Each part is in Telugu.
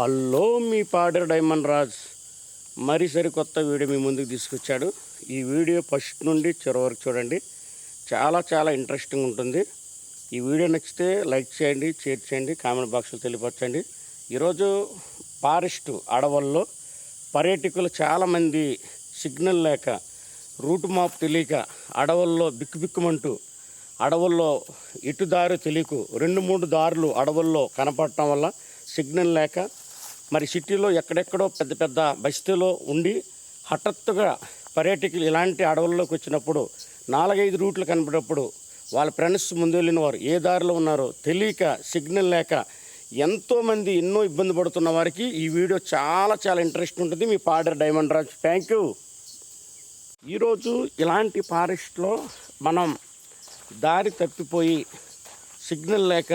హలో మీ పాడర్ డైమండ్ రాజ్ మరి సరికొత్త వీడియో మీ ముందుకు తీసుకొచ్చాడు. ఈ వీడియో ఫస్ట్ నుండి చివరి వరకు చూడండి. చాలా చాలా ఇంట్రెస్టింగ్ ఉంటుంది. ఈ వీడియో నచ్చితే లైక్ చేయండి షేర్ చేయండి కామెంట్ బాక్స్లో తెలియపరచండి. ఈరోజు ఫారెస్ట్ అడవుల్లో పర్యాటకులు చాలామంది సిగ్నల్ లేక రూట్ మాప్ తెలియక అడవుల్లో బిక్కుబిక్కుమంటూ అడవుల్లో ఎటు దారి తెలియకు రెండు మూడు దారులు అడవుల్లో కనపడటం వల్ల సిగ్నల్ లేక మరి సిటీలో ఎక్కడెక్కడో పెద్ద పెద్ద బస్తీలో ఉండి హఠాత్తుగా పర్యాటకులు ఇలాంటి అడవుల్లోకి వచ్చినప్పుడు నాలుగైదు రూట్లు కనపడేటప్పుడు వాళ్ళ ఫ్రెండ్స్ ముందు వెళ్ళిన వారు ఏ దారిలో ఉన్నారో తెలియక సిగ్నల్ లేక ఎంతోమంది ఎన్నో ఇబ్బంది పడుతున్న వారికి ఈ వీడియో చాలా చాలా ఇంట్రెస్ట్ ఉంటుంది. మీ Paderu diamond Raj thank you. ఈరోజు ఇలాంటి ఫారెస్ట్లో మనం దారి తప్పిపోయి సిగ్నల్ లేక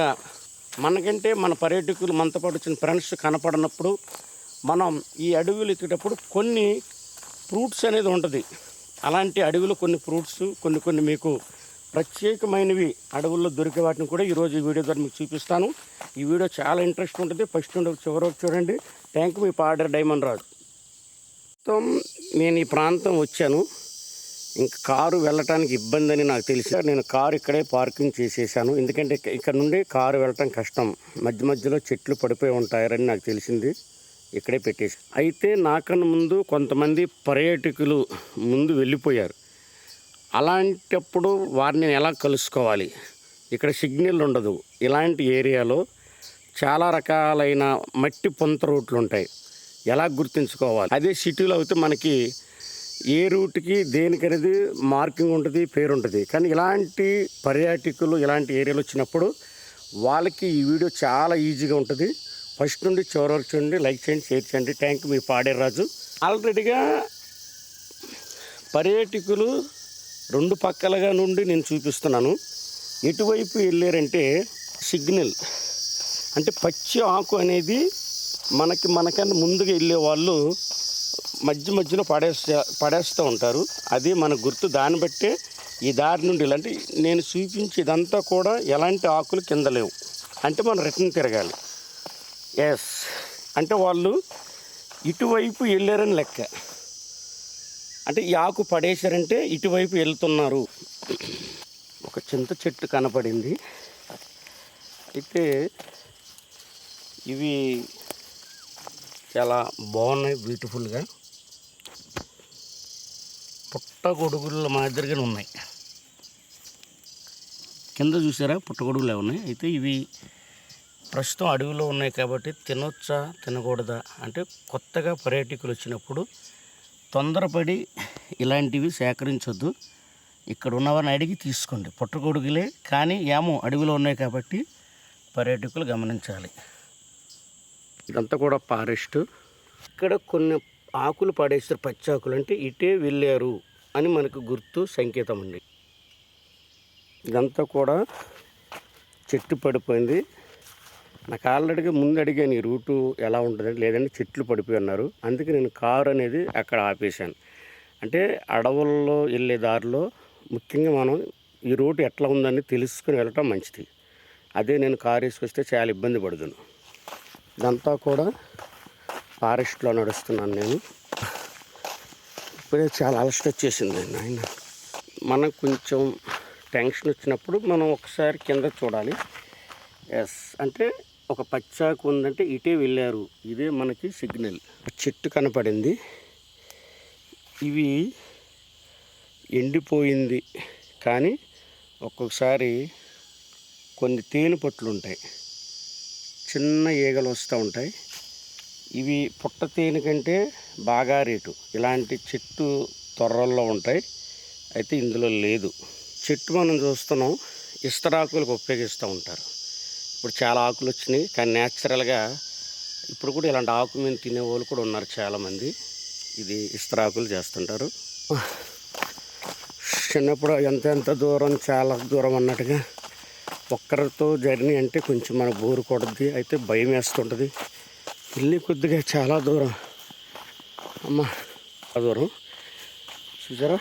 మనకంటే మన పర్యాటకులు మనతో పాటు వచ్చిన ఫ్రెండ్స్ కనపడినప్పుడు మనం ఈ అడవులు ఎక్కేటప్పుడు కొన్ని ఫ్రూట్స్ అనేది ఉంటుంది. అలాంటి అడవిలో కొన్ని ఫ్రూట్స్ కొన్ని కొన్ని మీకు ప్రత్యేకమైనవి అడవుల్లో దొరికే వాటిని కూడా ఈరోజు ఈ వీడియో ద్వారా మీకు చూపిస్తాను. ఈ వీడియో చాలా ఇంట్రెస్ట్ ఉంటుంది. ఫస్ట్ నుండి చివరి చూడండి. థ్యాంక్ మీ పాడర్ డైమండ్ రాజు. మొత్తం నేను ఈ ప్రాంతం వచ్చాను. ఇంకా కారు వెళ్ళటానికి ఇబ్బంది అని నాకు తెలిసి నేను కారు ఇక్కడే పార్కింగ్ చేసేసాను. ఎందుకంటే ఇక్కడ నుండి కారు వెళ్ళటం కష్టం. మధ్య మధ్యలో చెట్లు పడిపోయి ఉంటాయని నాకు తెలిసింది. ఇక్కడే పెట్టేసి. అయితే నాకన్నా ముందు కొంతమంది పర్యాటకులు ముందు వెళ్ళిపోయారు. అలాంటప్పుడు వారిని నేను ఎలా కలుసుకోవాలి? ఇక్కడ సిగ్నల్ ఉండదు. ఇలాంటి ఏరియాలో చాలా రకాలైన మట్టి పొంత రూట్లు ఉంటాయి ఎలా గుర్తుంచుకోవాలి? అదే సిటీలో అయితే మనకి ఏ రూట్కి దేనికనేది మార్కింగ్ ఉంటుంది పేరు ఉంటుంది కానీ ఇలాంటి పర్యాటకులు ఇలాంటి ఏరియాలో వచ్చినప్పుడు వాళ్ళకి ఈ వీడియో చాలా ఈజీగా ఉంటుంది. ఫస్ట్ నుండి చివరి వరకు చూడండి లైక్ చేయండి షేర్ చేయండి. థ్యాంక్ మీ పాడేరాజు ఆల్రెడీగా పర్యాటకులు రెండు పక్కలుగా నుండి నేను చూపిస్తున్నాను. ఎటువైపు వెళ్ళారంటే సిగ్నల్. అంటే పచ్చి ఆకు అనేది మనకి మనకన్నా ముందుగా వెళ్ళే వాళ్ళు మధ్య మధ్యలో పడేస్తా పడేస్తూ ఉంటారు. అది మన గుర్తు. దాన్ని బట్టే ఈ దారి నుండి ఇలాంటి నేను చూపించేదంతా కూడా ఎలాంటి ఆకులు కింద లేవు. అంటే మనం రిటర్న్ తిరగాలి. ఎస్ అంటే వాళ్ళు ఇటువైపు వెళ్ళారని లెక్క. అంటే ఈ ఆకు పడేశారంటే ఇటువైపు వెళ్తున్నారు. ఒక చింత చెట్టు కనపడింది. అయితే ఇవి చాలా బాగున్నాయి బ్యూటిఫుల్గా పుట్టగొడుగుల మాదిరిగానే ఉన్నాయి. కింద చూసారా పుట్టగొడుగులే ఉన్నాయి అయితే ఇవి ప్రస్తుతం అడవిలో ఉన్నాయి కాబట్టి తినొచ్చా తినకూడదా అంటే కొత్తగా పర్యాటకులు వచ్చినప్పుడు తొందరపడి ఇలాంటివి సేకరించొద్దు. ఇక్కడ ఉన్నవారిని అడిగి తీసుకోండి. పుట్టగొడుగులే కానీ ఏమో అడవిలో ఉన్నాయి కాబట్టి పర్యాటకులు గమనించాలి. ఇదంతా కూడా ఫారెస్ట్. ఇక్కడ కొన్ని ఆకులు పడేస్తారు పచ్చి ఆకులు. అంటే ఇటే వెళ్ళారు అని మనకు గుర్తు సంకేతం అండి. ఇదంతా కూడా చెట్టు పడిపోయింది. నాకు ఆల్రెడీగా ముందు అడిగాను ఈ రూటు ఎలా ఉంటుంది లేదంటే చెట్లు పడిపోయి ఉన్నారు. అందుకే నేను కారు అనేది అక్కడ ఆపేశాను. అంటే అడవుల్లో వెళ్ళే దారిలో ముఖ్యంగా మనం ఈ రూట్ ఎట్లా ఉందని తెలుసుకుని వెళ్ళటం మంచిది. అదే నేను కారు వేసుకొస్తే చాలా ఇబ్బంది పడుతున్నాను ఇదంతా కూడా ఫారెస్ట్లో నడుస్తున్నాను నేను. ఇప్పుడే చాలా అలసట వచ్చేసింది ఆయన మనకు కొంచెం టెన్షన్ వచ్చినప్పుడు మనం ఒకసారి కింద చూడాలి. ఎస్ అంటే ఒక పచ్చాకు ఉందంటే ఇటే వెళ్ళారు. ఇదే మనకి సిగ్నల్. చెట్టు కనపడింది. ఇవి ఎండిపోయింది. కానీ ఒక్కొక్కసారి కొన్ని తేనె పట్లు ఉంటాయి. చిన్న ఈగలు వస్తూ ఉంటాయి. ఇవి పుట్ట తేనె కంటే బాగా రేటు. ఇలాంటి చెట్టు తొర్రల్లో ఉంటాయి. అయితే ఇందులో లేదు. చెట్టు మనం చూస్తున్నాం ఇస్తరాకులకు ఉపయోగిస్తూ ఉంటారు. ఇప్పుడు చాలా ఆకులు వచ్చినాయి కానీ న్యాచురల్గా ఇప్పుడు కూడా ఇలాంటి ఆకు మీద తినే వాళ్ళు కూడా ఉన్నారు చాలామంది. ఇది ఇస్తరాకులు చేస్తుంటారు. చిన్నప్పుడు ఎంత ఎంత దూరం చాలా దూరం అన్నట్టుగా ఒక్కరితో జర్నీ అంటే కొంచెం మనకు బోరు కొడుద్ది అయితే భయం వేస్తుంటుంది. వెళ్ళి కొద్దిగా చాలా దూరం. అమ్మ దూరం. చూసారా?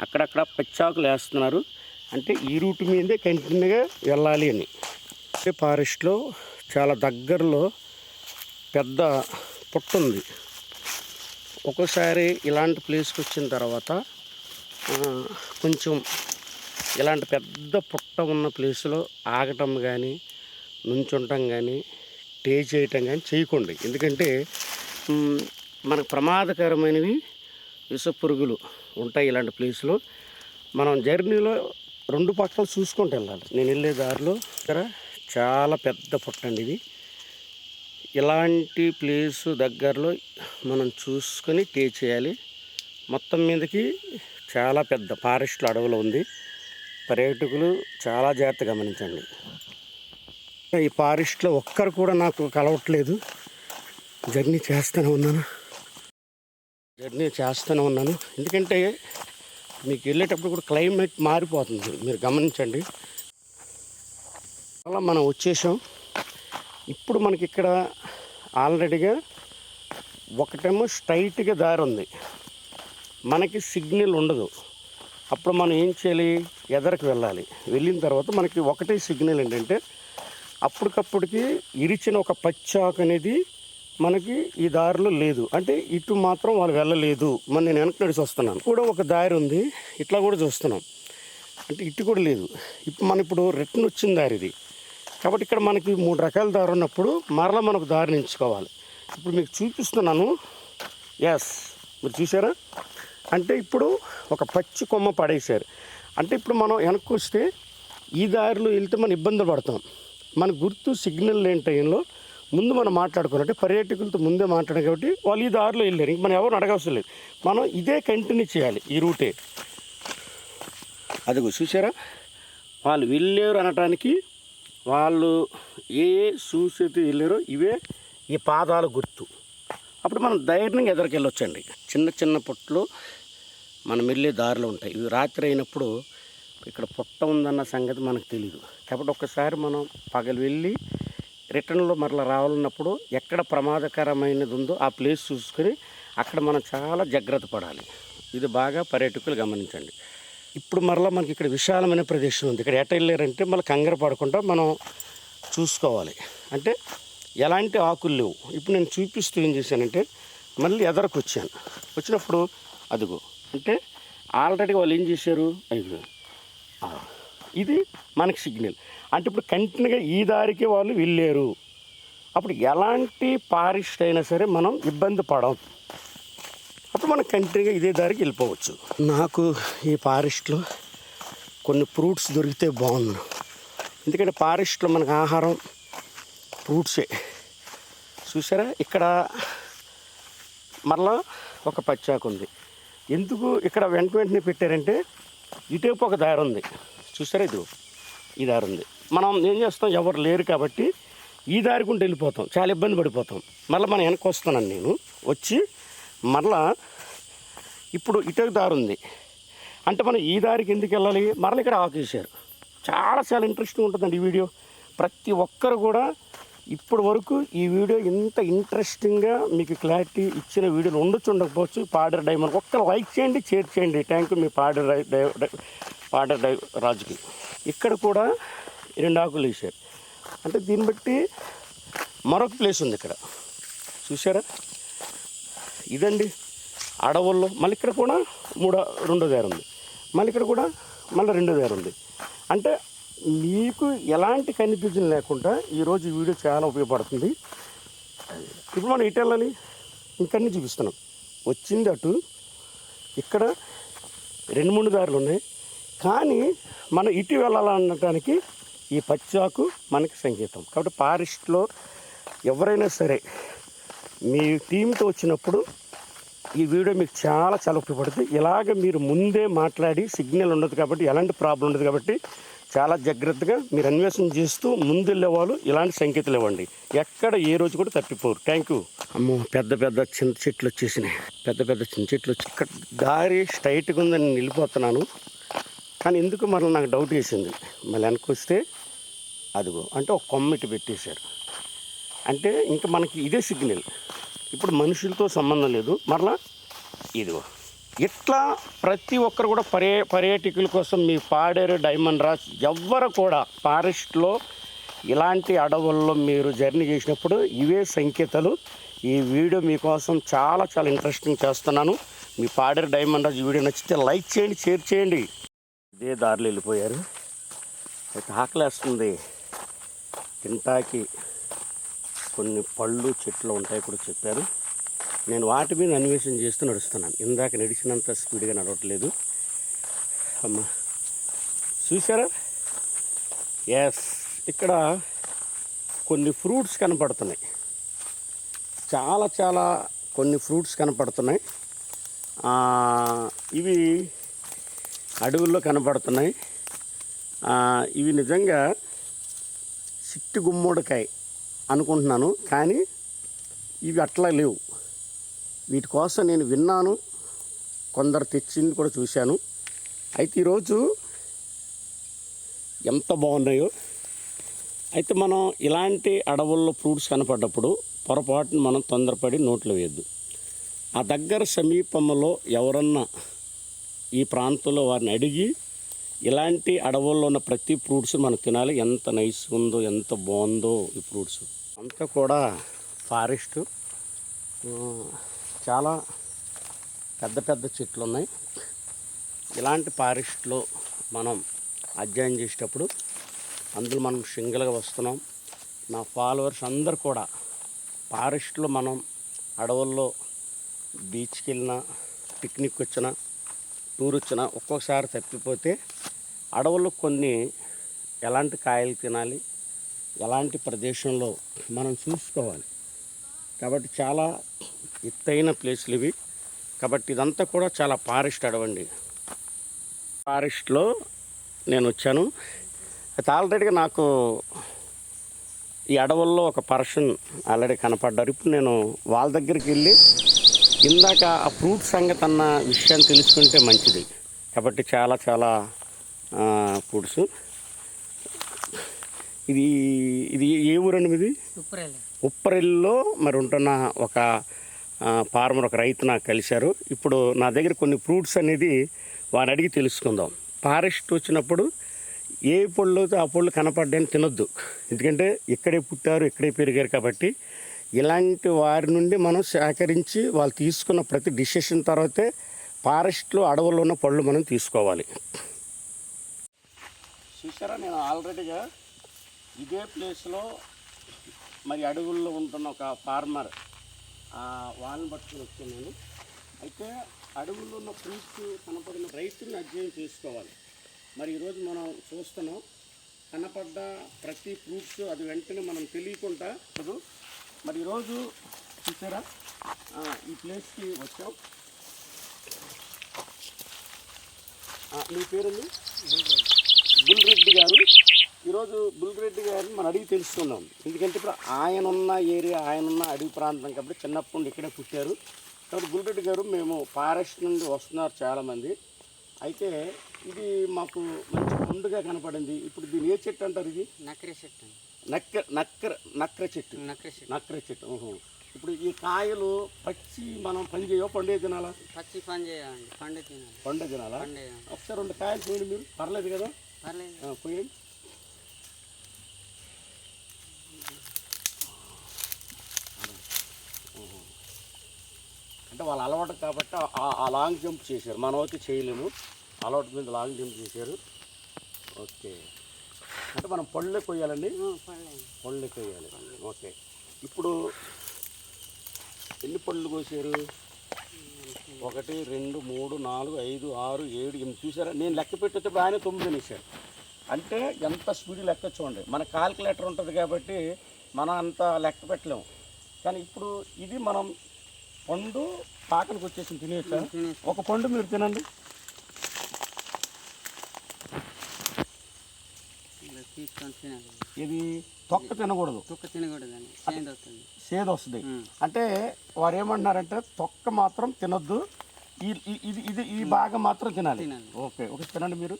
అక్కడక్కడ పచ్చాకులు వేస్తున్నారు. అంటే ఈ రూట్ మీదే కంటిన్యూగా వెళ్ళాలి అని. ఫారెస్ట్లో చాలా దగ్గరలో పెద్ద పుట్ట ఉంది. ఒక్కోసారి ఇలాంటి ప్లేస్కి వచ్చిన తర్వాత కొంచెం ఇలాంటి పెద్ద పుట్ట ఉన్న ప్లేస్లో ఆగటం కానీ నుంచుంటం కానీ టే చేయటం కానీ చేయకండి. ఎందుకంటే మనకు ప్రమాదకరమైనవి విష పురుగులు ఉంటాయి ఇలాంటి ప్లేస్లో. మనం జర్నీలో రెండు పక్కలు చూసుకుంటూ వెళ్ళాలి. నేను వెళ్ళే దారిలో ఇక్కడ చాలా పెద్ద పుట్ట అండి ఇది. ఇలాంటి ప్లేసు దగ్గరలో మనం చూసుకొని టే చేయాలి. మొత్తం మీదకి చాలా పెద్ద ఫారెస్ట్లో అడవులు ఉంది. పర్యాటకులు చాలా జాగ్రత్త గమనించండి. ఈ ఫారెస్ట్లో ఒక్కరు కూడా నాకు కలవట్లేదు. జర్నీ చేస్తూనే ఉన్నాను. జర్నీ చేస్తూనే ఉన్నాను. ఎందుకంటే మీకు వెళ్ళేటప్పుడు కూడా క్లైమేట్ మారిపోతుంది. మీరు గమనించండి. అలా మనం వచ్చేసాం. ఇప్పుడు మనకి ఇక్కడ ఆల్రెడీగా ఒకటేమో స్ట్రైట్గా దారి ఉంది. మనకి సిగ్నల్ ఉండదు. అప్పుడు మనం ఏం చేయాలి? ఎదరికి వెళ్ళాలి. వెళ్ళిన తర్వాత మనకి ఒకటే సిగ్నల్ ఏంటంటే అప్పటికప్పటికి ఇరిచిన ఒక పచ్చాకు అనేది మనకి ఈ దారిలో లేదు. అంటే ఇటు మాత్రం వాళ్ళు వెళ్ళలేదు. మరి నేను వెనక్కి నడిచి వస్తున్నాను. కూడా ఒక దారి ఉంది. ఇట్లా కూడా చూస్తున్నాం. అంటే ఇటు కూడా లేదు. ఇప్పుడు మన ఇప్పుడు రిటర్న్ వచ్చిన దారి ఇది. కాబట్టి ఇక్కడ మనకి మూడు రకాల దారి ఉన్నప్పుడు మరలా మనకు దారిని ఎంచుకోవాలి. ఇప్పుడు మీకు చూపిస్తున్నాను. ఎస్ మీరు చూసారా అంటే ఇప్పుడు ఒక పచ్చి కొమ్మ పడేశారు. అంటే ఇప్పుడు మనం వెనక్కి వస్తే ఈ దారిలో వెళ్తే మనం ఇబ్బంది పడతాం. మన గుర్తు సిగ్నల్ లేని టైంలో ముందు మనం మాట్లాడుకోవాలి. అంటే పర్యాటకులతో ముందే మాట్లాడాం కాబట్టి వాళ్ళు ఈ దారిలో వెళ్ళారు. ఇంక మనం ఎవరు అడగవసరం లేదు. మనం ఇదే కంటిన్యూ చేయాలి ఈ రూటే. అదిగో చూసారా వాళ్ళు వెళ్ళారు అనటానికి వాళ్ళు ఏ షూస్ అయితే వెళ్ళారో ఇవే ఈ పాదాల గుర్తు. అప్పుడు మనం ధైర్యంగా ఎదరికి వెళ్ళొచ్చండి చిన్న చిన్న పుట్టలు మనం వెళ్ళే దారిలో ఉంటాయి. ఇవి రాత్రి అయినప్పుడు ఇక్కడ పుట్ట ఉందన్న సంగతి మనకు తెలియదు కాబట్టి ఒక్కసారి మనం పగలు వెళ్ళి రిటర్న్లో మరలా రావాలన్నప్పుడు ఎక్కడ ప్రమాదకరమైనది ఉందో ఆ ప్లేస్ చూసుకొని అక్కడ మనం చాలా జాగ్రత్త పడాలి. ఇది బాగా పర్యాటకులు గమనించండి. ఇప్పుడు మరలా మనకి ఇక్కడ విశాలమైన ప్రదేశం ఉంది. ఇక్కడ ఎట వెళ్ళారంటే మళ్ళీ కంగారు పడకుండా మనం చూసుకోవాలి. అంటే ఎలాంటి ఆకులు లేవు. ఇప్పుడు నేను చూపిస్తూ ఏం చేశానంటే మళ్ళీ ఎదరకు వచ్చాను. వచ్చినప్పుడు అదిగో అంటే ఆల్రెడీ వాళ్ళు ఏం చేశారు? ఇది మనకి సిగ్నల్. అంటే ఇప్పుడు కంటిన్యూగా ఈ దారికి వాళ్ళు వెళ్ళారు. అప్పుడు ఎలాంటి పారిస్ట్ అయినా సరే మనం ఇబ్బంది పడం అప్పుడు మనం కంటిన్యూగా ఇదే దారికి వెళ్ళిపోవచ్చు. నాకు ఈ ఫారెస్ట్లో కొన్ని ఫ్రూట్స్ దొరికితే బాగుంది ఎందుకంటే ఫారెస్ట్లో మనకు ఆహారం ఫ్రూట్సే. చూసారా? ఇక్కడ మరలా ఒక పచ్చాకు ఉంది ఎందుకు ఇక్కడ వెంట వెంటనే పెట్టారంటే ఇటువైపు ఒక దారి ఉంది. చూసారా ఇది? ఈ దారి ఉంది. మనం ఏం చేస్తాం? ఎవరు లేరు కాబట్టి ఈ దారి గుండా వెళ్ళిపోతాం. చాలా ఇబ్బంది పడిపోతాం. మళ్ళీ మనం వెనక్కి వస్తున్నాను నేను. వచ్చి మరలా ఇప్పుడు ఇటు దారి ఉంది. అంటే మనం ఈ దారికి ఎందుకు వెళ్ళాలి? మరలా ఇక్కడ ఆకేశారు చాలా చాలా ఇంట్రెస్టింగ్ ఉంటుందండి ఈ వీడియో. ప్రతి ఒక్కరు కూడా ఇప్పటి వరకు ఈ వీడియో ఇంత ఇంట్రెస్టింగ్గా మీకు క్లారిటీ ఇచ్చిన వీడియోలు ఉండొచ్చు ఉండకపోవచ్చు పాడర్ డైమండ్ ఒక్క లైక్ చేయండి షేర్ చేయండి. థ్యాంక్ యూ మీ పాడర్ పాడర్ డై రాజుకి. ఇక్కడ కూడా రెండు ఆకులు వేసారు అంటే దీన్ని బట్టి మరొక ప్లేస్ ఉంది ఇక్కడ. చూసారా ఇదండి అడవుల్లో మళ్ళీ ఇక్కడ కూడా మూడో రెండో దారి ఉంది. మళ్ళీ ఇక్కడ కూడా మళ్ళీ రెండో దారి ఉంది. అంటే మీకు ఎలాంటి కన్ఫ్యూజన్ లేకుండా ఈరోజు ఈ వీడియో చాలా ఉపయోగపడుతుంది. ఇప్పుడు మనం ఇటు వెళ్ళాలి. ఇంకన్నీ చూపిస్తున్నాం. వచ్చింది అటు. ఇక్కడ రెండు మూడు దారులు ఉన్నాయి. కానీ మనం ఇటు వెళ్ళాలనడానికి ఈ పచ్చాకు మనకి సంకేతం. కాబట్టి ఫారెస్ట్లో ఎవరైనా సరే మీ టీంతో వచ్చినప్పుడు ఈ వీడియో మీకు చాలా చాలా ఉపయోగపడుతుంది. ఇలాగ మీరు ముందే మాట్లాడి సిగ్నల్ ఉండదు కాబట్టి ఎలాంటి ప్రాబ్లం ఉండదు కాబట్టి చాలా జాగ్రత్తగా మీరు అన్వేషణ చేస్తూ ముందు వెళ్ళేవాళ్ళు ఇలాంటి సంకేతాలు ఇవ్వండి. ఎక్కడ ఏ రోజు కూడా తప్పిపోరు. థ్యాంక్ యూ అమ్మో పెద్ద పెద్ద చింత చెట్లు వచ్చేసినాయి. పెద్ద పెద్ద చింత చెట్లు వచ్చి ఇక్కడ దారి స్ట్రైట్గా ఉందని నేను కానీ ఎందుకు మళ్ళీ నాకు డౌట్ వేసింది? మళ్ళీ వెనక్కి వస్తే అదిగో అంటే ఒక కొమ్మిటి పెట్టేశారు. అంటే ఇంకా మనకి ఇదే సిగ్నల్ ఇప్పుడు మనుషులతో సంబంధం లేదు. మరలా ఇదిగో. ఇట్లా ప్రతి ఒక్కరు కూడా పర్యా పర్యాటకుల కోసం మీ పాడేరు డైమండ్ రాజ్ ఎవ్వరు కూడా ఫారెస్ట్లో ఇలాంటి అడవుల్లో మీరు జర్నీ చేసినప్పుడు ఇవే సంకేతాలు. ఈ వీడియో మీకోసం చాలా చాలా ఇంట్రెస్టింగ్ చేస్తున్నాను. మీ పాడేరు డైమండ్ రాజు వీడియో నచ్చితే లైక్ చేయండి షేర్ చేయండి. ఇదే దారిలో వెళ్ళిపోయారు. అయితే ఆకలేస్తుంది. తింటాకి కొన్ని పళ్ళు చెట్లు ఉంటాయి కూడా చెప్పారు. నేను వాటి మీద అన్వేషణ చేస్తూ నడుస్తున్నాను. ఇందాక నడిచినంత స్పీడ్గా నడవట్లేదు. అమ్మా. చూసారా ఎస్ ఇక్కడ కొన్ని ఫ్రూట్స్ కనపడుతున్నాయి. చాలా చాలా కొన్ని ఫ్రూట్స్ కనపడుతున్నాయి. ఇవి అడవుల్లో కనపడుతున్నాయి. ఇవి నిజంగా చిట్టి గుమ్మడికాయ అనుకుంటున్నాను. కానీ ఇవి అట్లా లేవు. వీటి కోసం నేను విన్నాను. కొందరు తెచ్చింది కూడా చూశాను. అయితే ఈరోజు ఎంత బాగున్నాయో. అయితే మనం ఇలాంటి అడవుల్లో ఫ్రూట్స్ కనపడ్డప్పుడు పొరపాటున మనం తొందరపడి నోట్లో వేయద్దు. ఆ దగ్గర సమీపంలో ఎవరన్నా ఈ ప్రాంతంలో వారిని అడిగి ఇలాంటి అడవుల్లో ఉన్న ప్రతి ఫ్రూట్స్ మనం తినాలి. ఎంత నైస్ ఉందో ఎంత బాగుందో ఈ ఫ్రూట్స్. అంతా కూడా ఫారెస్ట్. చాలా పెద్ద పెద్ద చెట్లు ఉన్నాయి ఇలాంటి ఫారెస్ట్లో మనం అధ్యయనం చేసేటప్పుడు అందులో మనం సింగిల్గా వస్తున్నాం. నా ఫాలోవర్స్ అందరు కూడా ఫారెస్ట్లో మనం అడవుల్లో బీచ్కి వెళ్ళినా పిక్నిక్ వచ్చినా టూర్ వచ్చినా ఒక్కొక్కసారి తప్పిపోతే అడవుల్లో కొన్ని ఎలాంటి కాయలు తినాలి ఎలాంటి ప్రదేశంలో మనం చూసుకోవాలి. కాబట్టి చాలా ఎత్తైన ప్లేస్లు ఇవి. కాబట్టి ఇదంతా కూడా చాలా ఫారెస్ట్ అడవండి. ఫారెస్ట్లో నేను వచ్చాను. అయితే ఆల్రెడీగా నాకు ఈ అడవుల్లో ఒక పర్సన్ ఆల్రెడీ కనపడ్డారు. ఇప్పుడు నేను వాళ్ళ దగ్గరికి వెళ్ళి ఇందాక ఆ ఫ్రూట్ సంగతి అన్న విషయాన్ని తెలుసుకుంటే మంచిది. కాబట్టి చాలా చాలా ఫ్రూట్స్. ఇది ఇది ఏ ఊరండి ఉప్పురేలు ఉప్పరిల్లో. మరి ఉంటున్న ఒక ఫార్మర్ ఒక రైతు నాకు కలిశారు. ఇప్పుడు నా దగ్గర కొన్ని ఫ్రూట్స్ అనేది వారిని అడిగి తెలుసుకుందాం. ఫారెస్ట్ వచ్చినప్పుడు ఏ పళ్ళు అయితే ఆ పళ్ళు కనపడ్డాయని తినొద్దు. ఎందుకంటే ఇక్కడే పుట్టారు ఇక్కడే పెరిగారు కాబట్టి ఇలాంటి వారి నుండి మనం సేకరించి వాళ్ళు తీసుకున్న ప్రతి డిసిషన్ తర్వాతే ఫారెస్ట్లో అడవుల్లో ఉన్న పళ్ళు మనం తీసుకోవాలి. చూసారా నేను ఆల్రెడీగా ఇదే ప్లేస్లో మరి అడవుల్లో ఉంటున్న ఒక ఫార్మర్ వాళ్ళని పట్టుకుని వస్తున్నాను. అయితే అడవుల్లో ఉన్న ఫ్రూట్స్ కనపడిన రైతుని అధ్యయనం చేసుకోవాలి. మరి ఈరోజు మనం చూస్తున్నాం కనపడ్డ ప్రతి ఫ్రూట్స్ అది వెంటనే మనం తెలియకుండా మరి ఈరోజు చూసారా? ఈ ప్లేస్కి వచ్చాం. మీ పేరుంది బుల్రెడ్డి గారు. ఈరోజు బుల్రెడ్డి గారిని మనం అడిగి తెలుసుకుందాం. ఎందుకంటే ఇప్పుడు ఆయన ఉన్న ఏరియా ఆయన ఉన్న అడవి ప్రాంతం కాబట్టి చిన్నప్పటి నుండి ఇక్కడే పుట్టారు. కాబట్టి బుల్రెడ్డి గారు మేము ఫారెస్ట్ నుండి వస్తున్నారు చాలామంది. అయితే ఇది మాకు మంచి పండుగ కనపడింది. ఇప్పుడు దీని ఏ చెట్టు అంటారు ఇది? నకరి చెట్టు. నక్క నక్కర నక్కర చెట్టు. నకరి చెట్టు. నక్కర చెట్టు ఊహు. ఇప్పుడు ఈ కాయలు పచ్చి మనం పని చేయో పండుగ తినాలా పచ్చి పని చేయాలండి పండు తినాలి పండుగ తినాలా. ఒకసారి రెండు కాయలు పోయండి మీరు. పర్లేదు కదా? పోయండి. అంటే వాళ్ళ అలవాటు కాబట్టి ఆ- లాంగ్ జంప్ చేశారు. మనం అయితే చేయలేము. అలవాటు మీద లాంగ్ జంప్ చేశారు. ఓకే. అంటే మనం పళ్ళే కొయ్యాలండి? పళ్ళు. వేయాలి ఓకే. ఇప్పుడు ఎన్ని పళ్ళు కోసారు? ఒకటి రెండు మూడు నాలుగు ఐదు ఆరు ఏడు ఎనిమిది చూసారా? నేను లెక్క పెట్టేటప్పుడు ఆయన తొమ్మిది అనేసారు అంటే ఎంత స్పీడ్ లెక్క చూడండి. మన కాల్కులేటర్ ఉంటుంది కాబట్టి మనం అంత లెక్క పెట్టలేము. కానీ ఇప్పుడు ఇది మనం పండు పాకనికి వచ్చేసి తినేసి ఒక పండు మీరు తినండి ఇలా తీసుకొని తినాలి ఇది తొక్క తినకూడదు. తుక్క అవుతుంది సేదు వస్తుంది. అంటే వారు ఏమంటున్నారంటే తొక్క మాత్రం తినొద్దు. ఇది ఇది ఈ భాగం మాత్రం తినాలి. ఓకే ఓకే తినండి మీరు.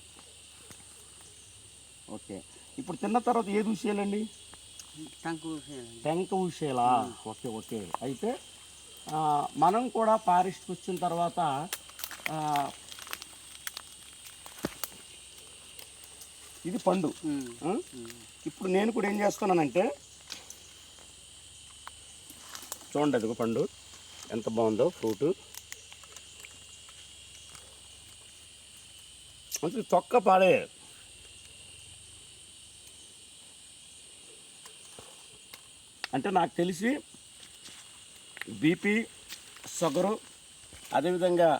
ఓకే. ఇప్పుడు తిన్న తర్వాత ఏది ఊసేయాలండి? టంకు ఊసేయాలా? Okay okay. అయితే మనం కూడా ఫారెస్ట్కి వచ్చిన తర్వాత ఇది పండు. ఇప్పుడు నేను కూడా ఏం చేస్తున్నానంటే చూడండి అదిగో పండు. ఎంత బాగుందో ఫ్రూట్. అంటే తొక్క పాడే. అంటే నాకు తెలిసి బీపీ షుగరు అదేవిధంగా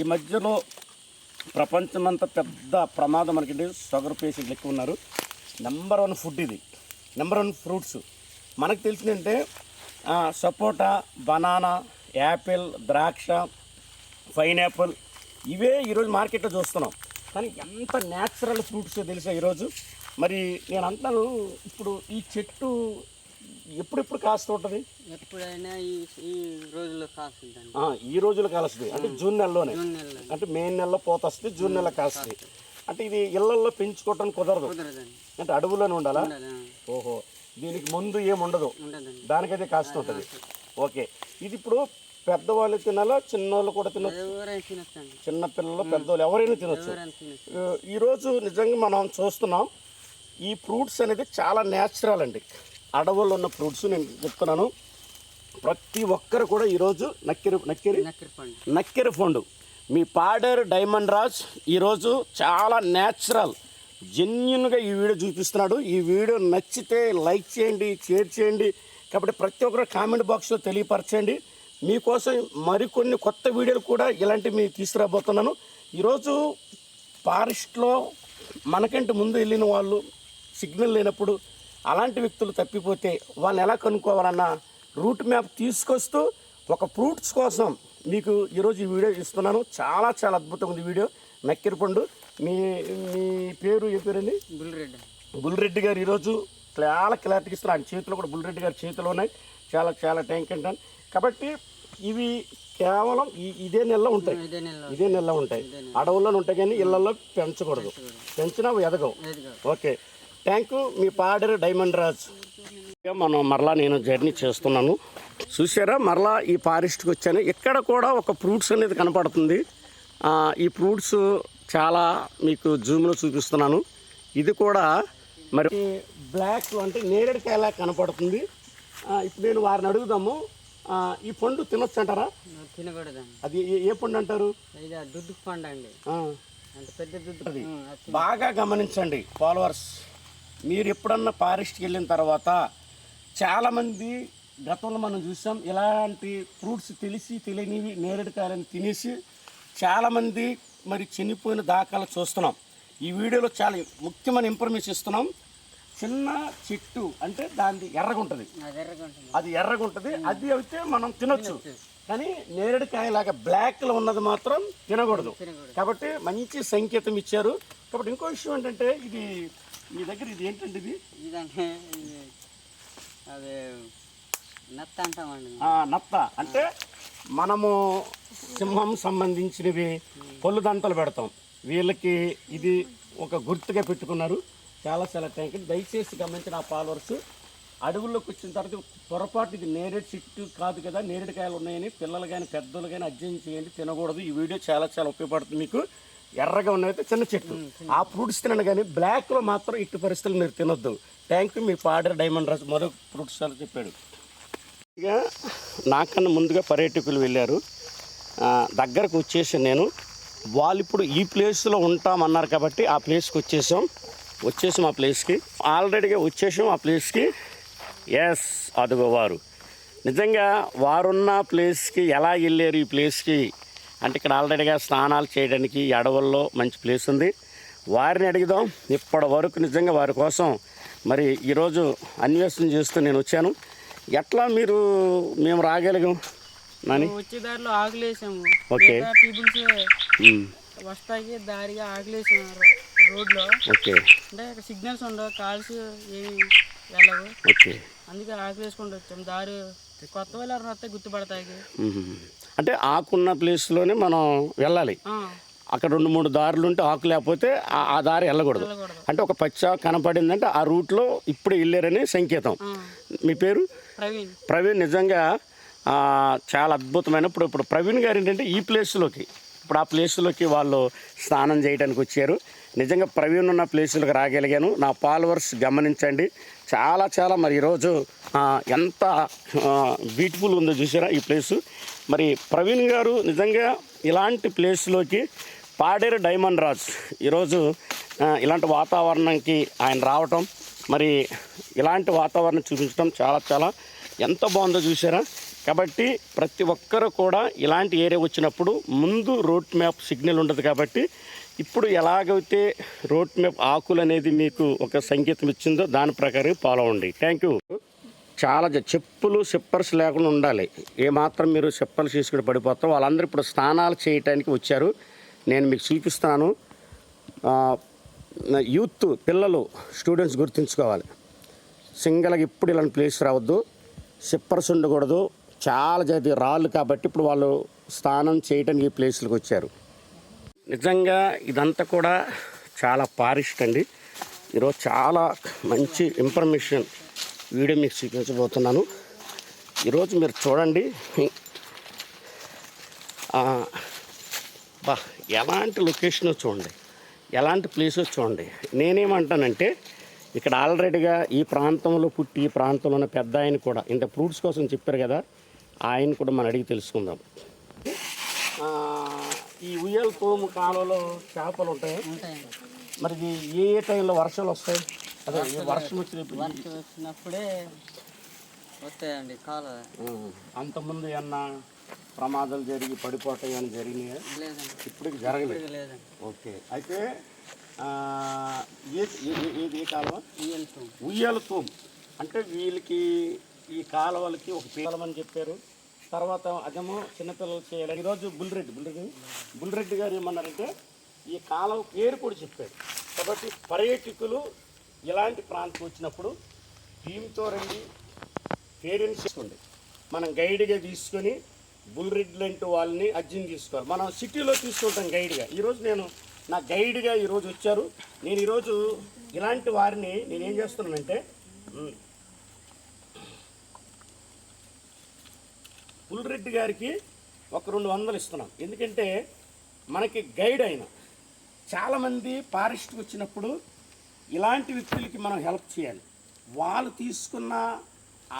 ఈ మధ్యలో ప్రపంచమంతా పెద్ద ప్రమాదం మనకి షుగర్ పేషెంట్లు ఎక్కువ ఉన్నారు. నెంబర్ వన్ ఫుడ్ ఇది. నెంబర్ వన్ ఫ్రూట్స్ మనకు తెలిసిందంటే సపోటా బనానా యాపిల్ ద్రాక్ష పైనాపిల్ ఇవే ఈరోజు మార్కెట్లో చూస్తున్నాం. కానీ ఎంత న్యాచురల్ ఫ్రూట్స్ తెలుసా ఈరోజు మరి నేను అంటాను ఇప్పుడు ఈ చెట్టు ఎప్పుడెప్పుడు కాస్తూ ఉంటుంది? ఎప్పుడైనా ఈ ఈ రోజుల్లో కాస్తుందండి ఈ రోజులు కాలుస్తుంది. అంటే జూన్ నెలలోనే. జూన్ నెలలో అంటే మే నెలలో పోత వస్తుంది జూన్ నెల కాస్తుంది అంటే ఇది ఇళ్ళలో పెంచుకోవటం కుదరదు. కుదరదండి. అంటే అడవులోనే ఉండాలా? ఉండాలి ఆ, ఓహో. దీనికి ముందు ఏముండదు ఉండదండి. దానికైతే కాస్తుంటుంది ఓకే. ఇది ఇప్పుడు పెద్దవాళ్ళు తినాలా చిన్నవాళ్ళు కూడా తినొచ్చు? ఎవరైనా తినొచ్చండి. చిన్న పిల్లలు పెద్దవాళ్ళు ఎవరైనా తినొచ్చు. ఎవరైనా తినొచ్చు. ఆ, ఈరోజు నిజంగా మనం చూస్తున్నాం ఈ ఫ్రూట్స్ అనేది చాలా న్యాచురల్ అండి. అడవుల్లో ఉన్న ఫ్రూట్స్ నేను చెప్తున్నాను. ప్రతి ఒక్కరు కూడా ఈరోజు నక్కిరి నక్కిరి? నక్కరి పండు. ఫండు. మీ పాడేరు డైమండ్ రాజ్ ఈరోజు చాలా న్యాచురల్ జెన్యున్గా ఈ వీడియో చూపిస్తున్నాడు. ఈ వీడియో నచ్చితే లైక్ చేయండి షేర్ చేయండి. కాబట్టి ప్రతి ఒక్కరు కామెంట్ బాక్స్లో తెలియపరచండి. మీకోసం మరికొన్ని కొత్త వీడియోలు కూడా ఇలాంటివి మీకు తీసుకురాబోతున్నాను. ఈరోజు ఫారెస్ట్లో మనకంటే ముందు వెళ్ళిన వాళ్ళు సిగ్నల్ లేనప్పుడు అలాంటి వ్యక్తులు తప్పిపోతే వాళ్ళని ఎలా కనుక్కోవాలన్న రూట్ మ్యాప్ తీసుకొస్తూ ఒక ఫ్రూట్స్ కోసం మీకు ఈరోజు ఈ వీడియో ఇస్తున్నాను. చాలా చాలా అద్భుతంగా ఉంది వీడియో. నక్కిరి పండు మీ మీ పేరు ఏ పేరండి? బుల్రెడ్ బుల్రెడ్డి గారు ఈరోజు చాలా క్లారిటీ ఇస్తున్నారు. ఆయన చేతిలో కూడా బుల్రెడ్డి గారి చేతిలో ఉన్నాయి. చాలా చాలా ట్యాంక్ అంటాను. కాబట్టి ఇవి కేవలం ఇదే నెలలో ఉంటాయి. ఇదే నెలలో ఉంటాయి. అడవుల్లో ఉంటాయి. కానీ ఇళ్ళలో పెంచకూడదు. పెంచినా ఎదగవు. Okay. Thank you. Me fodder diamond Raj. మనం మరలా నేను జర్నీ చేస్తున్నాను. చూసారా మరలా ఈ ఫారెస్ట్కి వచ్చాను. ఇక్కడ కూడా ఒక ఫ్రూట్స్ అనేది కనపడుతుంది. ఆ, ఈ ఫ్రూట్స్ చాలా మీకు జూమ్లో చూపిస్తున్నాను. ఇది కూడా మరి బ్లాక్ అంటే నేరేడుకాయలా కనపడుతుంది. ఆ, ఇప్పుడు నేను వారిని అడుగుదాము. ఆ, ఈ పండు తినొచ్చు అంటారా? తినకూడదండి. అది ఏ- పండు అంటారు? దుడ్డు పండు అండి. ఆ. అంటే పెద్ద దుడ్డు బాగా గమనించండి ఫాలోవర్స్ మీరు ఎప్పుడన్నా ఫారెస్ట్కి వెళ్ళిన తర్వాత చాలామంది గతంలో మనం చూసాం ఇలాంటి ఫ్రూట్స్ తెలిసి తెలియనివి నేరేడుకాయలని తినేసి చాలామంది మరి చనిపోయిన దాఖలు చూస్తున్నాం. ఈ వీడియోలో చాలా ముఖ్యమైన ఇన్ఫర్మేషన్ ఇస్తున్నాం. చిన్న చెట్టు అంటే దాని ఎర్రగా ఉంటుంది అది ఎర్రగా ఉంటుంది అది అయితే మనం తినొచ్చు. కానీ నేరేడుకాయ లాగా బ్లాక్లో ఉన్నది మాత్రం తినకూడదు. కాబట్టి మంచి సంకేతం ఇచ్చారు. కాబట్టి ఇంకో విషయం ఏంటంటే ఇది మీ దగ్గర ఇది ఏంటంటే ఇది? ఇదంటే ఇది అది నత్త అంటామండి నత్త. అంటే మనము సింహం సంబంధించినవి పొల్లు దంతలు పెడతాం. వీళ్ళకి ఇది ఒక గుర్తుగా పెట్టుకున్నారు. చాలా చాలా థ్యాంక్ యూ దయచేసి గమనించిన ఆ ఫాలోవర్స్ అడవుల్లోకి వచ్చిన తర్వాత పొరపాటు ఇది నేరేడు చెట్టు కాదు కదా నేరేడుకాయలు ఉన్నాయని పిల్లలు కానీ పెద్దలు కానీ అధ్యయనం చేయండి తినకూడదు. ఈ వీడియో చాలా చాలా ఉపయోగపడుతుంది మీకు. ఎర్రగా ఉన్నదైతే చిన్న చెట్టు. ఆ ఫ్రూట్స్ తినండి కానీ బ్లాక్లో మాత్రం ఇట్టి పరిస్థితులు మీరు తినొద్దు. థ్యాంక్ యూ మీ పాడర్ డైమండ్ రాజు మరో ఫ్రూట్స్ అని చెప్పాడు. ఇక నాకన్నా ముందుగా పర్యాటకులు వెళ్ళారు. దగ్గరకు వచ్చేసి నేను. వాళ్ళు ఇప్పుడు ఈ ప్లేస్లో ఉంటామన్నారు కాబట్టి ఆ ప్లేస్కి వచ్చేసాం. వచ్చేసాం ఆ ప్లేస్కి ఆల్రెడీగా వచ్చేసాం ఆ ప్లేస్కి ఎస్ అదిగో వారు. నిజంగా వారున్న ప్లేస్కి ఎలా వెళ్ళారు ఈ ప్లేస్కి అంటే ఇక్కడ ఆల్రెడీగా స్నానాలు చేయడానికి ఈ అడవుల్లో మంచి ప్లేస్ ఉంది. వారిని అడుగుదాం. ఇప్పటి వరకు నిజంగా వారి కోసం మరి ఈరోజు అన్వేషణ చేస్తూ నేను వచ్చాను. ఎట్లా మీరు మేము రాగలిగాం? నాని? వచ్చే దారిలో ఆకులేసాము ఓకే. పీపుల్స్ ఉమ్, వస్తాయి దారిగా ఆకులేసాము రోడ్లో. ఓకే. అంటే సిగ్నల్స్ ఉండవు కాల్స్ ఏమి వెళ్ళవు. ఓకే. అందుకే ఆకులేసుకుంటూ వచ్చాము దారి కొత్త వాళ్ళు ఎవరైనా వస్తే గుర్తుపడతాయి. అంటే ఆకున్న ప్లేస్లోనే మనం వెళ్ళాలి. అక్కడ రెండు మూడు దారులు ఉంటే ఆకు లేకపోతే ఆ- దారి వెళ్ళకూడదు. అంటే ఒక పచ్చ కనపడిందంటే ఆ రూట్లో ఇప్పుడే వెళ్ళారని సంకేతం. మీ పేరు? ప్రవీణ్. ప్రవీణ్ నిజంగా చాలా అద్భుతమైన ఇప్పుడు ఇప్పుడు ప్రవీణ్ గారు ఏంటంటే ఈ ప్లేస్లోకి ఇప్పుడు ఆ ప్లేస్లోకి వాళ్ళు స్నానం చేయడానికి వచ్చారు. నిజంగా ప్రవీణ్ ఉన్న ప్లేసులకు రాగలిగాను. నా ఫాలోవర్స్ గమనించండి. చాలా చాలా మరి ఈరోజు ఎంత బ్యూటిఫుల్ ఉందో చూసారా ఈ ప్లేసు. మరి ప్రవీణ్ గారు నిజంగా ఇలాంటి ప్లేస్లోకి పాడేరు డైమండ్ రాజ్. ఈరోజు ఇలాంటి వాతావరణంకి ఆయన రావటం మరి ఇలాంటి వాతావరణం చూపించడం చాలా చాలా ఎంత బాగుందో చూసారా. కాబట్టి ప్రతి ఒక్కరు కూడా ఇలాంటి ఏరియా వచ్చినప్పుడు ముందు రోడ్ మ్యాప్ సిగ్నల్ ఉండదు కాబట్టి ఇప్పుడు ఎలాగైతే రోడ్ మ్యాప్ ఆకులు అనేది మీకు ఒక సంకేతం ఇచ్చిందో దాని ప్రకారం ఫాలో అవ్వండి. థ్యాంక్ యూ చాలా చెప్పులు సిప్పర్స్ లేకుండా ఉండాలి. ఏమాత్రం మీరు చెప్పలు తీసుకుని పడిపోతాం వాళ్ళందరూ ఇప్పుడు స్నానాలు చేయటానికి వచ్చారు. నేను మీకు చూపిస్తాను యూత్ పిల్లలు స్టూడెంట్స్ గుర్తుంచుకోవాలి. సింగల్గా ఇప్పుడు ఇలాంటి ప్లేస్ రావద్దు. సిప్పర్స్ ఉండకూడదు. చాలా జాతి రాళ్ళు కాబట్టి ఇప్పుడు వాళ్ళు స్నానం చేయడానికి ఈ ప్లేస్లకు వచ్చారు. నిజంగా ఇదంతా కూడా చాలా పారిస్ట్ అండి. ఈరోజు చాలా మంచి ఇన్ఫర్మేషన్ వీడియో మీకు చూపించబోతున్నాను. ఈరోజు మీరు చూడండి. బా ఎలాంటి లొకేషన్ చూడండి. ఎలాంటి ప్లేస్ చూడండి. నేనేమంటానంటే ఇక్కడ ఆల్రెడీగా ఈ ప్రాంతంలో పుట్టి ఈ ప్రాంతంలో ఉన్న పెద్ద ఆయన కూడా ఇంత ఫ్రూట్స్ కోసం చెప్పారు కదా. ఆయన కూడా మనం అడిగి తెలుసుకుందాం. ఈ ఉయ్యల తోము కాలంలో చేపలు ఉంటాయి. మరి ఏ ఏ టైంలో వర్షాలు వస్తాయి? అదే వర్షం వచ్చినప్పుడు? వర్షం వచ్చినప్పుడే వస్తాయండి కాలువ. అంతకుముందు ఏమన్నా ప్రమాదాలు జరిగి పడిపోవటం ఏమైనా జరిగినాయా? ఇప్పుడు జరగలేదు. ఓకే. అయితే ఏ ఏది వెళ్తాం ఉయ్యాల తూము. అంటే వీళ్ళకి ఈ కాలువలకి ఒక పీలమని చెప్పారు. తర్వాత అదేమో చిన్నపిల్లలు చేయాలి. ఈరోజు బుల్రెడ్డి బుల్రెడ్డి బుల్రెడ్డి గారు ఏమన్నారంటే ఈ కాలువ పేరు కూడా చెప్పారు. కాబట్టి పర్యాటకులు ఇలాంటి ప్రాంతం వచ్చినప్పుడు టీంతో రండి పేరెంట్స్ చేసుకోండి. మనం గైడ్గా తీసుకొని బుల్రెడ్డి లాంటి వాళ్ళని అర్జున్ తీసుకోవాలి. మనం సిటీలో తీసుకుంటాం గైడ్గా. ఈరోజు నేను నా గైడ్గా ఈరోజు వచ్చారు. నేను ఈరోజు ఇలాంటి వారిని నేను ఏం చేస్తున్నానంటే పుల్రెడ్డి గారికి ఒక రెండు వందలు ఇస్తున్నాం. ఎందుకంటే మనకి గైడ్ అయిన చాలామంది ఫారెస్ట్కి వచ్చినప్పుడు ఇలాంటి వ్యక్తులకి మనం హెల్ప్ చేయాలి. వాళ్ళు తీసుకున్న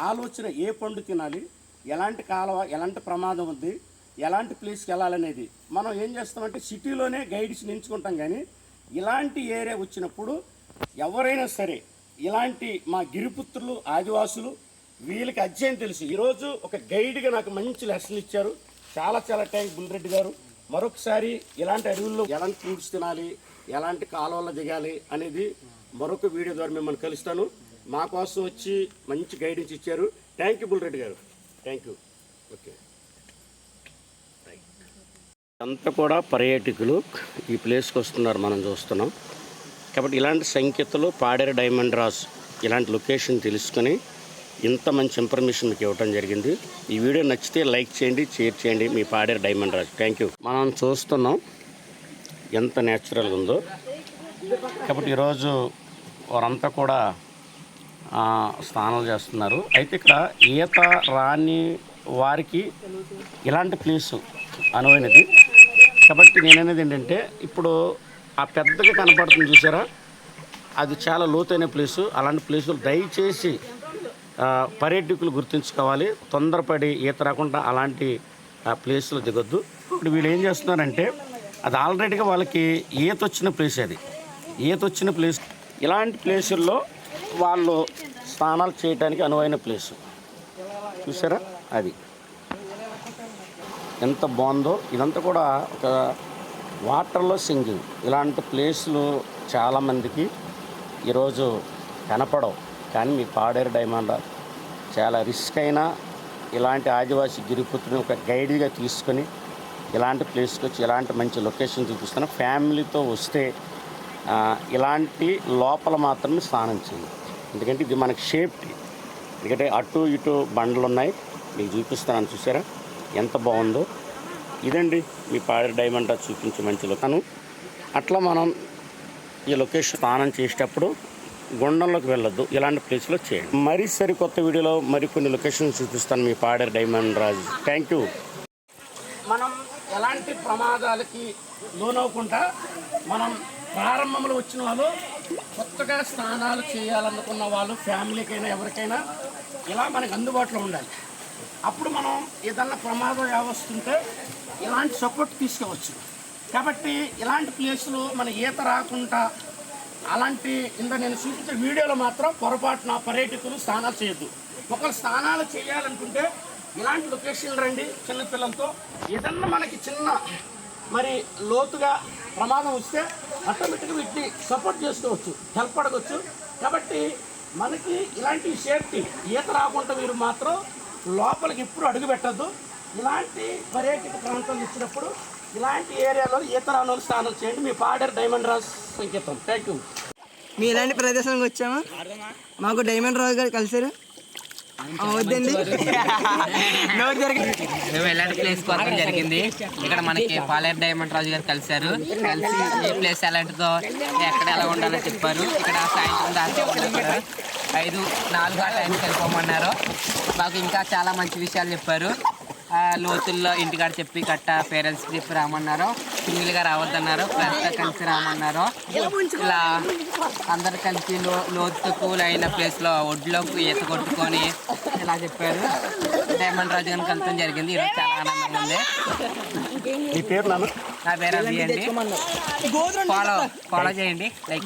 ఆలోచన ఏ పండు తినాలి ఎలాంటి కాలువ ఎలాంటి ప్రమాదం ఉంది ఎలాంటి ప్లేస్కి వెళ్ళాలనేది. మనం ఏం చేస్తామంటే సిటీలోనే గైడ్స్ నించుకుంటాం కానీ ఇలాంటి ఏరియా వచ్చినప్పుడు ఎవరైనా సరే ఇలాంటి మా గిరిపుత్రులు ఆదివాసులు వీళ్ళకి అధ్యయనం తెలుసు. ఈరోజు ఒక గైడ్గా నాకు మంచి లెసన్ ఇచ్చారు. చాలా చాలా థ్యాంక్ బుల్రెడ్డి గారు. మరొకసారి ఇలాంటి అడవుల్లో ఎలాంటి ఫ్రూట్స్ తినాలి ఎలాంటి కాలువల్లో దిగాలి అనేది మరొక వీడియో ద్వారా మిమ్మల్ని కలుస్తాను. మా కోసం వచ్చి మంచి గైడెన్స్ ఇచ్చారు. థ్యాంక్ యూ బుల్రెడ్డి గారు. థ్యాంక్ యూ ఓకే అంతా కూడా పర్యాటకులు ఈ ప్లేస్కి వస్తున్నారు మనం చూస్తున్నాం. కాబట్టి ఇలాంటి సంకేతాలు పాడేరు డైమండ్ రాస్ ఇలాంటి లొకేషన్ తెలుసుకొని ఇంత మంచి ఇన్ఫర్మేషన్ మీకు ఇవ్వడం జరిగింది. ఈ వీడియో నచ్చితే లైక్ చేయండి షేర్ చేయండి. మీ Paderu diamond Raju. Thank you మనం చూస్తున్నాం ఎంత న్యాచురల్గా ఉందో. కాబట్టి ఈరోజు వారంతా కూడా స్నానాలు చేస్తున్నారు. అయితే ఇక్కడ ఈత రాని వారికి ఇలాంటి ప్లేసు అనువైనది. కాబట్టి నేననేది ఏంటంటే ఇప్పుడు ఆ పెద్దగా కనపడుతుంది చూసారా? అది చాలా లోతైన ప్లేసు అలాంటి ప్లేసులు దయచేసి పర్యాటకులు గుర్తుంచుకోవాలి. తొందరపడి ఈత రాకుండా అలాంటి ఆ, ప్లేసులు దిగొద్దు. ఇప్పుడు వీళ్ళు ఏం చేస్తున్నారంటే అది ఆల్రెడీగా వాళ్ళకి ఈత వచ్చిన ప్లేస్ అది. ఈత వచ్చిన ప్లేస్ ఇలాంటి ప్లేసుల్లో వాళ్ళు స్నానాలు చేయడానికి అనువైన ప్లేసు. చూసారా? అది. ఎంత బాగుందో. ఇదంతా కూడా ఒక వాటర్లో సింగింగ్. ఇలాంటి ప్లేసులు చాలామందికి ఈరోజు కనపడవు. కానీ మీ పాడేరు డైమండ్ చాలా రిస్క్ అయినా ఇలాంటి ఆదివాసీ గిరిపుత్రుని ఒక గైడ్గా తీసుకొని ఇలాంటి ప్లేస్కి వచ్చి ఇలాంటి మంచి లొకేషన్ చూపిస్తాను. ఫ్యామిలీతో వస్తే ఇలాంటి లోపల మాత్రమే స్నానం చేయండి. ఎందుకంటే ఇది మనకి సేఫ్టీ ఎందుకంటే అటు ఇటు బండలు ఉన్నాయి. మీకు చూపిస్తాను చూసారా? ఎంత బాగుందో. ఇదండి మీ పాడేరు డైమండ్ చూపించే మంచి లొకాను అట్లా మనం ఈ లొకేషన్ స్నానం చేసేటప్పుడు గుండంలోకి వెళ్ళొద్దు. ఇలాంటి ప్లేస్లో చేయండి. మరి సరికొత్త వీడియోలో మరికొన్ని లొకేషన్స్ చూపిస్తాను. మీ Paderu diamond Raj. Thank you మనం ఎలాంటి ప్రమాదాలకి లోనవ్వకుండా మనం ప్రారంభంలో వచ్చిన వాళ్ళు కొత్తగా స్నానాలు చేయాలనుకున్న వాళ్ళు ఫ్యామిలీకైనా ఎవరికైనా ఇలా మనకు అందుబాటులో ఉండాలి. అప్పుడు మనం ఏదన్నా ప్రమాదం వస్తుంటే ఇలాంటి సపోర్ట్ తీసుకోవచ్చు కాబట్టి ఇలాంటి ప్లేస్లో మన ఈత రాకుండా అలాంటి ఇంత నేను చూపించే వీడియోలో మాత్రం పొరపాటున పర్యాటకులు స్నానాలు చేయొద్దు. ఒకరు స్నానాలు చేయాలనుకుంటే ఇలాంటి లొకేషన్ రండి చిన్నపిల్లలతో. ఏదన్నా మనకి చిన్న మరి లోతుగా ప్రమాదం వస్తే ఆటోమేటిక్గా వీటిని సపోర్ట్ చేసుకోవచ్చు హెల్ప్ అడగచ్చు. కాబట్టి మనకి ఇలాంటి సేఫ్టీ ఈత రాకుండా మీరు మాత్రం లోపలికి ఎప్పుడు అడుగు పెట్టద్దు. ఇలాంటి పర్యాటక ప్రాంతాలు ఇచ్చినప్పుడు ఇలాంటి ఏరియాలో ఈత రాని వాళ్ళు స్నానం చేయండి. మీ పాడర్ డైమండ్ రాజ్ సంకేతం. థ్యాంక్ యూ మీ ఇలాంటి ప్రదేశానికి వచ్చాము? మాకు డైమండ్ రాజు గారు కలిసారు వద్దండి. నోరు జరిగి మేము ఎలాంటి ప్లేస్ కొరకు జరిగింది. ఇక్కడ మనకి పాలేరు డైమండ్ రాజు గారు కలిశారు. కలిసి ఈ ప్లేస్ ఎలాంటిదో ఎక్కడ ఎలా ఉండాలో చెప్పారు. ఇక్కడ సాయంత్రం దాకా ఉండకూడదు ఐదు నాలుగు ఆ టైంకి వెళ్ళిపోమన్నారు. మాకు ఇంకా చాలా మంచి విషయాలు చెప్పారు. లోతుల్లో ఇంటికాడ చెప్పి కట్ట పేరెంట్స్ చెప్పి రామన్నారు సింగిల్గా రావద్దన్నారు. ఫ్రెండ్స్తో కలిసి రామన్నారు ఇలా అందరు కలిసి లో లోతు తక్కువ అయిన ప్లేస్లో ఒడ్లోకి ఈత కొట్టుకొని ఇలా చెప్పారు. డైమండ్ రాజు గారిని కలవడం జరిగింది. ఈరోజు చాలా ఆనందంగా ఉంది. మీ పేరు నా పేరు అండి. ఫాలో ఫాలో చేయండి. లైక్